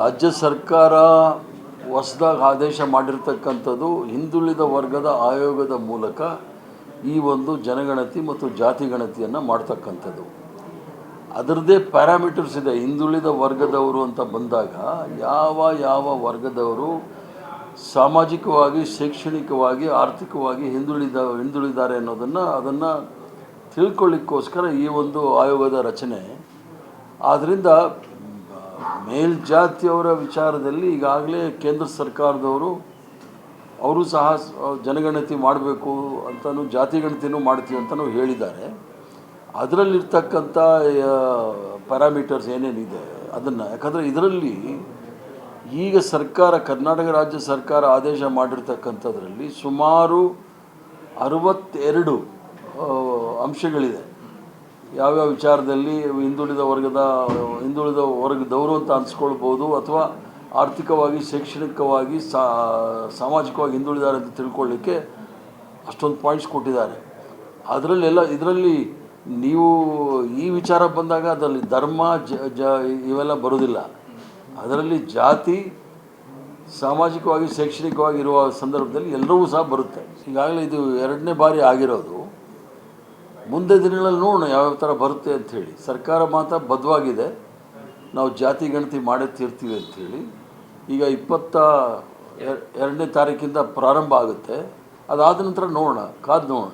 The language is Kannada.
ರಾಜ್ಯ ಸರ್ಕಾರ ಹೊಸದಾಗಿ ಆದೇಶ ಮಾಡಿರ್ತಕ್ಕಂಥದ್ದು ಹಿಂದುಳಿದ ವರ್ಗದ ಆಯೋಗದ ಮೂಲಕ ಈ ಒಂದು ಜನಗಣತಿ ಮತ್ತು ಜಾತಿ ಗಣತಿಯನ್ನು ಮಾಡ್ತಕ್ಕಂಥದ್ದು. ಅದರದ್ದೇ ಪ್ಯಾರಾಮೀಟರ್ಸ್ ಇದೆ. ಹಿಂದುಳಿದ ವರ್ಗದವರು ಅಂತ ಬಂದಾಗ ಯಾವ ಯಾವ ವರ್ಗದವರು ಸಾಮಾಜಿಕವಾಗಿ, ಶೈಕ್ಷಣಿಕವಾಗಿ, ಆರ್ಥಿಕವಾಗಿ ಹಿಂದುಳಿದ ಹಿಂದುಳಿದ್ದಾರೆ ಅನ್ನೋದನ್ನು ಅದನ್ನು ತಿಳ್ಕೊಳ್ಳಿಕ್ಕೋಸ್ಕರ ಈ ಒಂದು ಆಯೋಗದ ರಚನೆ. ಆದ್ದರಿಂದ ಮೇಲ್ಜಾತಿಯವರ ವಿಚಾರದಲ್ಲಿ ಈಗಾಗಲೇ ಕೇಂದ್ರ ಸರ್ಕಾರದವರು ಅವರು ಸಹ ಜನಗಣತಿ ಮಾಡಬೇಕು ಅಂತಲೂ ಜಾತಿ ಗಣತಿನೂ ಮಾಡ್ತೀವಿ ಅಂತಲೂ ಹೇಳಿದ್ದಾರೆ. ಅದರಲ್ಲಿರ್ತಕ್ಕಂಥ ಪ್ಯಾರಾಮೀಟರ್ಸ್ ಏನೇನಿದೆ ಅದನ್ನು, ಯಾಕಂದರೆ ಇದರಲ್ಲಿ ಈಗ ಸರ್ಕಾರ, ಕರ್ನಾಟಕ ರಾಜ್ಯ ಸರ್ಕಾರ ಆದೇಶ ಮಾಡಿರ್ತಕ್ಕಂಥದ್ರಲ್ಲಿ ಸುಮಾರು ಅರವತ್ತೆರಡು ಅಂಶಗಳಿದೆ. ಯಾವ್ಯಾವ ವಿಚಾರದಲ್ಲಿ ಹಿಂದುಳಿದ ವರ್ಗದ, ಹಿಂದುಳಿದ ವರ್ಗದವರು ಅಂತ ಅನಿಸ್ಕೊಳ್ಬೋದು ಅಥವಾ ಆರ್ಥಿಕವಾಗಿ, ಶೈಕ್ಷಣಿಕವಾಗಿ ಸಾಮಾಜಿಕವಾಗಿ ಹಿಂದುಳಿದಾರೆ ಅಂತ ತಿಳ್ಕೊಳ್ಳಿಕ್ಕೆ ಅಷ್ಟೊಂದು ಪಾಯಿಂಟ್ಸ್ ಕೊಟ್ಟಿದ್ದಾರೆ. ಅದರಲ್ಲೆಲ್ಲ, ಇದರಲ್ಲಿ ನೀವು ಈ ವಿಚಾರ ಬಂದಾಗ ಅದರಲ್ಲಿ ಧರ್ಮ, ಜ ಜ, ಇವೆಲ್ಲ ಬರೋದಿಲ್ಲ. ಅದರಲ್ಲಿ ಜಾತಿ, ಸಾಮಾಜಿಕವಾಗಿ, ಶೈಕ್ಷಣಿಕವಾಗಿ ಇರುವ ಸಂದರ್ಭದಲ್ಲಿ ಎಲ್ಲರಿಗೂ ಸಹ ಬರುತ್ತೆ. ಈಗಾಗಲೇ ಇದು ಎರಡನೇ ಬಾರಿ ಆಗಿರೋದು. ಮುಂದೆ ದಿನಗಳಲ್ಲಿ ನೋಡೋಣ ಯಾವ್ಯಾವ ಥರ ಬರುತ್ತೆ ಅಂಥೇಳಿ ಸರ್ಕಾರ ಮಾತ್ರ ಬದ್ಧವಾಗಿದೆ ನಾವು ಜಾತಿ ಗಣತಿ ಮಾಡುತ್ತಿರ್ತೀವಿ ತೀರ್ತೀವಿ ಅಂಥೇಳಿ ಈಗ ಇಪ್ಪತ್ತ ಎರ್- ಎರಡನೇ ತಾರೀಕಿಂದ ಪ್ರಾರಂಭ ಆಗುತ್ತೆ. ಅದಾದ ನಂತರ ನೋಡೋಣ, ಕಾದು ನೋಡೋಣ.